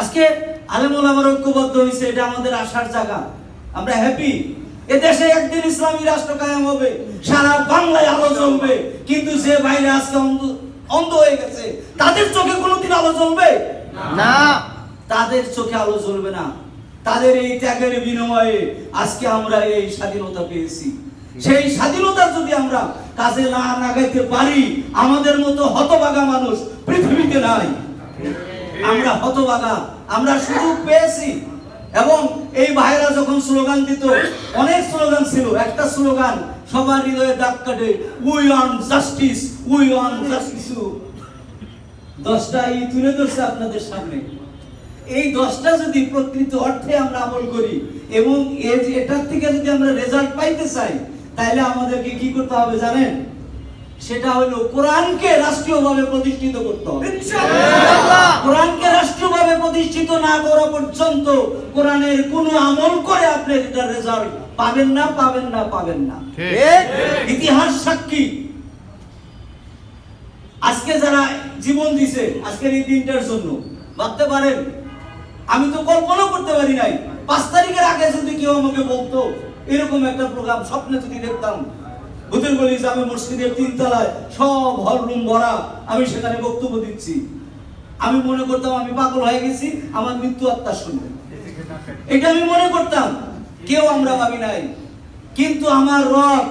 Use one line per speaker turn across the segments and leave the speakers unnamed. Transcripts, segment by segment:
আজকে আলেমুল আমার ঐক্যবদ্ধ হয়েছে এটা আমাদের আশার জায়গা। আমরা হ্যাপি এ দেশে একদিন ইসলামী রাষ্ট্র কায়েম হবে সারা বাংলায় আলো জ্বলবে। কিন্তু যে বাইরে আজকে অন্ধ অন্ধ হয়ে গেছে তাদের চোখে কোনোদিন আলো জ্বলবে?
না।
তাদের চোখে আলো জ্বলবে না। তাদের এই ত্যাগের বিনিময়ে আজকে আমরা এই স্বাধীনতা পেয়েছি। সেই স্বাধীনতা যদি আমরা কাজে না লাগাইতে পারি আমাদের মতো হতভাগা মানুষ পৃথিবীতে নাই। আমরা হতবাগা, আমরা সুযোগ পেয়েছি। এবং এই ভাইরা যখন স্লোগান দিত, অনেক স্লোগান ছিল। একটা স্লোগান, সবার হৃদয়ে দাগ কাটে we want justice we want justice দশটা ই তুলে ধরছে আপনাদের সামনে। এই দশটা যদি প্রকৃত অর্থে আমরা আমল করি, এবং এটার থেকে যদি আমরা রেজাল্ট পাইতে চাই তাহলে আমাদেরকে কি করতে হবে জানেন? সেটা হলো কোরআনকে রাষ্ট্রীয়ভাবে প্রতিষ্ঠিত করতে হবে। কোরআনকে রাষ্ট্রীয়ভাবে প্রতিষ্ঠিত না করা পর্যন্ত কোরআনের কোনো আমল করে আপনি এটার রেজাল্ট পাবেন না পাবেন না পাবেন না। ইতিহাস সাক্ষী। আজকে যারা জীবন দিছে আজকের এই দিনটার জন্য ভাবতে পারেন আমি তো কল্পনা করতে পারি নাই। পাঁচ তারিখের আগে যদি কেউ আমাকে বলতো এরকম একটা প্রোগ্রাম স্বপ্নে যদি দেখতাম ভূতের গলি জামে মসজিদের তিন তলায় সব হল রুম ভরা। আমি সেখানে বক্তব্য দিচ্ছি। আমি মনে করতাম আমি পাগল হয়ে গেছি, আমার মৃত্যু আত্মা শুনবে এটা আমি মনে করতাম, কেউ আমরা ভাবি নাই। কিন্তু আমার রব,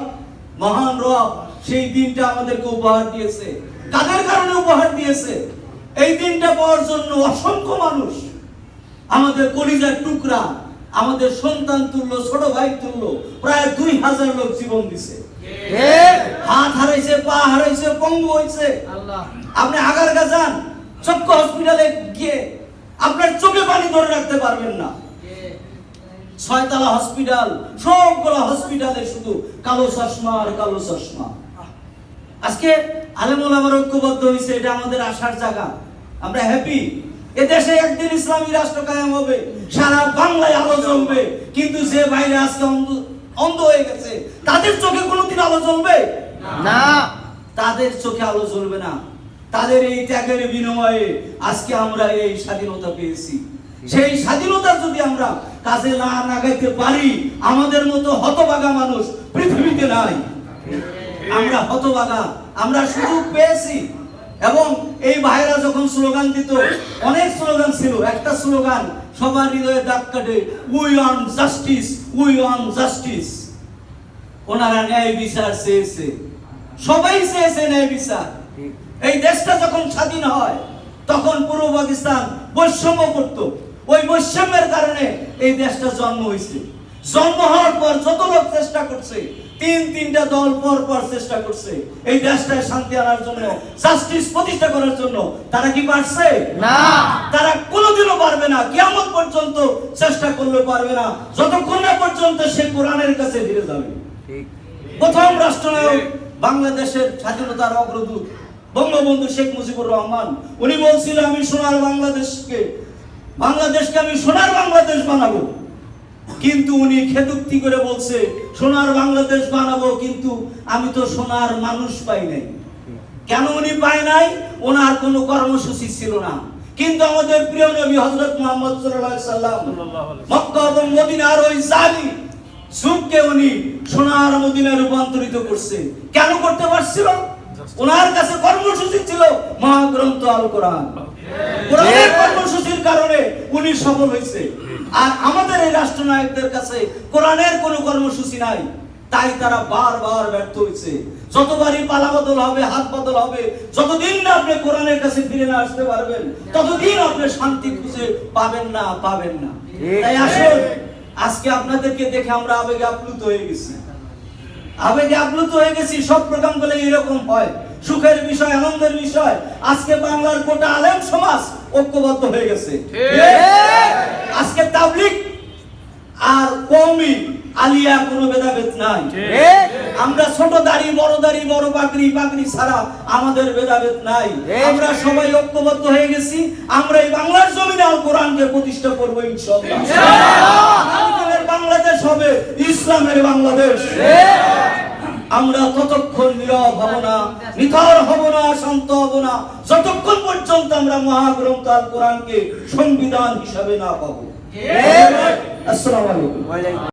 মহান রব, সেই দিনটা আমাদেরকে উপহার দিয়েছে। কাদের কারণে উপহার দিয়েছে? এই দিনটা পাওয়ার জন্য অসংখ্য মানুষ, আমাদের কলিজার টুকরা, আমাদের সন্তান তুল্য, ছোট ভাই তুল্য, প্রায় দুই হাজার লোক জীবন দিছে। হাত হারাইছে পা হারাইছে পঙ্গু হয়েছে আপনি আগারগা যান চক্ষু হসপিটালে গিয়ে আপনার চোখে পানি ধরে রাখতে পারবেন না। ছয়তলা হসপিটাল সবগুলো হসপিটালে শুধু কালো চশমা আর কালো চশমা। আজকে আলেমুল আমার ঐক্যবদ্ধ হয়েছে এটা আমাদের আশার জায়গা। আমরা হ্যাপি এ দেশে একদিন ইসলামী রাষ্ট্র কায়েম হবে সারা বাংলায় আলো জ্বলবে কিন্তু যে বাইরে আজকে অন্ধ হয়ে গেছে। তাদের চোখে কোনোদিন আলো জ্বলবে?
না।
তাদের চোখে আলো জ্বলবে না। তাদের এই ত্যাগের বিনিময়ে আজকে আমরা এই স্বাধীনতা পেয়েছি। সেই স্বাধীনতা যদি আমরা কাজে না লাগাইতে পারি আমাদের মতো হতবাগা মানুষ পৃথিবীতে নাই। আমরা হতবাগা আমরা সুযোগ পেয়েছি। এবং এই ভাইরা যখন স্লোগান দিত অনেক স্লোগান ছিল। একটা স্লোগান সবার হৃদয়ে দাগ কাটে we want justice we want justice ওনারা ন্যায় বিচার চেয়েছে। সবাই চেয়েছে ন্যায় বিচার। এই দেশটা যখন স্বাধীন হয়, তখন পূর্ব পাকিস্তান বৈষম্য করত। ওই বৈষম্যের কারণে এই দেশটা জন্ম হয়েছে। জন্ম হওয়ার পর যত লোক চেষ্টা করছে তিন তিনটা দল পর পর চেষ্টা করছে এই দেশটায় শান্তি আনার জন্য জাস্টিস প্রতিষ্ঠা করার জন্য। তারা কি পারছে?
না।
তারা কোনোদিনও পারবে না। কিয়ামত পর্যন্ত চেষ্টা করলে পারবে না। যতক্ষণ না পর্যন্ত সে কোরআনের কাছে ফিরে যাবে। প্রথম রাষ্ট্রনায়ক বাংলাদেশের স্বাধীনতার অগ্রদূত বঙ্গবন্ধু শেখ মুজিবুর রহমান উনি বলছিলেন আমি সোনার বাংলাদেশকে বাংলাদেশকে আমি সোনার বাংলাদেশ বানাবো। কিন্তু উনি খেদুক্তি করে বলছে, সোনার বাংলাদেশ বানাবো, কিন্তু আমি তো সোনার মানুষ পাই নাই। কেন উনি পায় নাই? ওনার কোনো কর্মসূচি ছিল না। কিন্তু আমাদের প্রিয় নবী হজরত মুহাম্মদ সাল্লাম, মক্কা এবং মদিনার ওই জালি যুগকে উনি সোনার মদিনায় রূপান্তরিত করছে। কেন করতে পারছিল? ওনার কাছে কর্মসূচি ছিল মহাগ্রন্থ আল কোরআন। কোরআনের কর্মসূচির কারণে উনি সফল হয়েছে। আর আমাদের এই রাষ্ট্রনায়কদের কাছে কোরআনের কোনো কর্মসূচি নাই। তাই তারা বারবার ব্যর্থ হয়েছে। যতবারই পালা বদল হবে হাত বদল হবে যতদিন না আপনি কোরআনের কাছে ফিরে না আসতে পারবেন ততদিন আপনি শান্তি খুঁজে পাবেন না পাবেন না। তাই আসুন আজকে আপনাদেরকে দেখে আমরা আবেগে আপ্লুত হয়ে গেছি। আবেগে আপ্লুত হয়ে গেছি সব প্রোগ্রামগুলো এরকম হয়। সুখের বিষয় আনন্দের বিষয়। আজকে বাংলার গোটা আলেম সমাজ ঐক্যবদ্ধ হয়ে গেছে। আজকে তাবলিক আর কওমি আলিয়া কোনো ভেদাভেদ নাই। আমরা ছোট দাড়ি বড় দাড়ি বড় পাগড়ি পাগড়ি ছাড়া আমাদের ভেদাভেদ নাই। আমরা সবাই ঐক্যবদ্ধ হয়ে গেছি। আমরা এই বাংলার জমিনে আল কোরআনকে প্রতিষ্ঠা করব ইনশাআল্লাহ। বাংলাদেশ হবে ইসলামের বাংলাদেশ। আমরা ততক্ষণ নীরব হব না নিথর হব না শান্ত হব না। যতক্ষণ পর্যন্ত আমরা মহাগ্রন্থ আল কোরআনকে সংবিধান হিসাবে না পাবো। আসসালামু আলাইকুম।